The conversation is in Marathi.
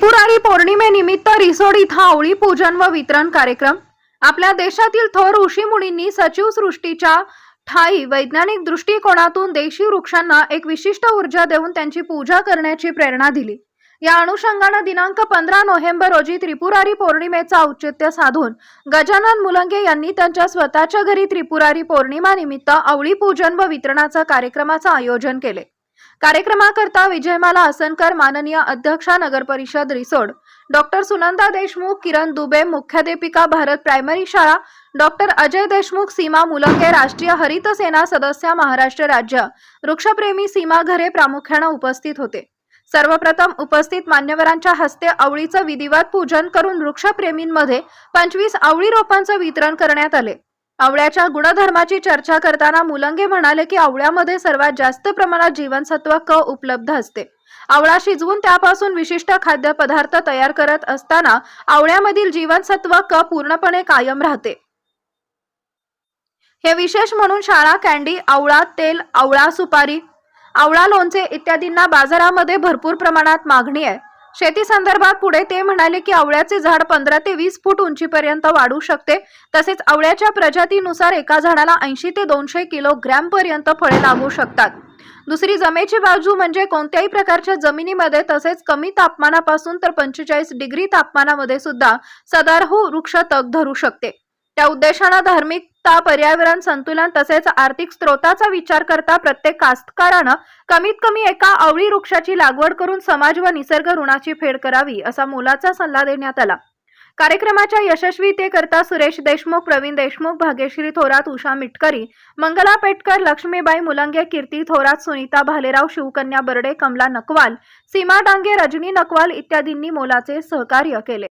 त्रिपुरारी पौर्णिमेनिमित्त रिसोड इथं आवळी पूजन व वितरण कार्यक्रम. आपल्या देशातील थोर ऋषीमुनींनी सचिव सृष्टीच्या ठाई वैज्ञानिक दृष्टिकोनातून देशी वृक्षांना एक विशिष्ट ऊर्जा देऊन त्यांची पूजा करण्याची प्रेरणा दिली. या अनुषंगानं दिनांक पंधरा नोव्हेंबर रोजी त्रिपुरारी पौर्णिमेचा औचित्य साधून गजानन मुलंगे यांनी त्यांच्या स्वतःच्या घरी त्रिपुरारी पौर्णिमा निमित्त आवळी पूजन व वितरणाचा कार्यक्रमाचं आयोजन केले. कार्यक्रमाकरता विजयमाला आसनकर माननीय अध्यक्षा नगर परिषद रिसोड. डॉक्टर सुनंदा देशमुख किरण दुबे मुख्याध्यापिका भारत प्रायमरी शाळा डॉक्टर अजय देशमुख सीमा मुलंगे राष्ट्रीय हरित सेना सदस्य महाराष्ट्र राज्य. वृक्षप्रेमी सीमा घरे प्रामुख्यानं उपस्थित होते. सर्वप्रथम उपस्थित मान्यवरांच्या हस्ते आवळीचं विधिवत पूजन करून वृक्षप्रेमींमध्ये पंचवीस आवळी रोपांचं वितरण करण्यात आले. आवळ्याच्या गुणधर्माची चर्चा करताना मुलंगे म्हणाले की आवळ्यामध्ये सर्वात जास्त प्रमाणात जीवनसत्व क उपलब्ध असते. आवळा शिजवून त्यापासून विशिष्ट खाद्यपदार्थ तयार करत असताना आवळ्यामधील जीवनसत्व क पूर्णपणे कायम राहते. हे विशेष म्हणून शाळा कॅन्डी आवळा तेल आवळा सुपारी आवळा लोणचे इत्यादींना बाजारामध्ये भरपूर प्रमाणात मागणी आहे. शेती संदर्भात पुढे ते म्हणाले की आवळ्याचे झाड पंधरा ते वीस फूट उंचीपर्यंत वाढू शकते. तसेच आवळ्याच्या प्रजातीनुसार एका झाडाला ऐंशी ते दोनशे किलो पर्यंत फळे लागू शकतात. दुसरी जमेची बाजू म्हणजे कोणत्याही प्रकारच्या जमिनीमध्ये तसेच कमी तापमानापासून तर पंचेचाळीस डिग्री तापमानामध्ये सुद्धा सदारहू वृक्ष तग धरू शकते. त्या उद्देशानं धार्मिक ता पर्यावरण संतुलन तसेच आर्थिक स्त्रोताचा विचार करता प्रत्येक कास्तकारानं कमीत कमी एका आवळी वृक्षाची लागवड करून समाज व निसर्ग ऋणाची फेड करावी असा मोलाचा सल्ला देण्यात आला. कार्यक्रमाच्या यशस्वीतेकरता सुरेश देशमुख प्रवीण देशमुख भाग्यश्री थोरात उषा मिटकरी मंगला पेटकर लक्ष्मीबाई मुलंगे कीर्ती थोरात सुनीता भालेराव शिवकन्या बर्डे कमला नकवाल सीमा डांगे रजनी नकवाल इत्यादींनी मोलाचे सहकार्य केले.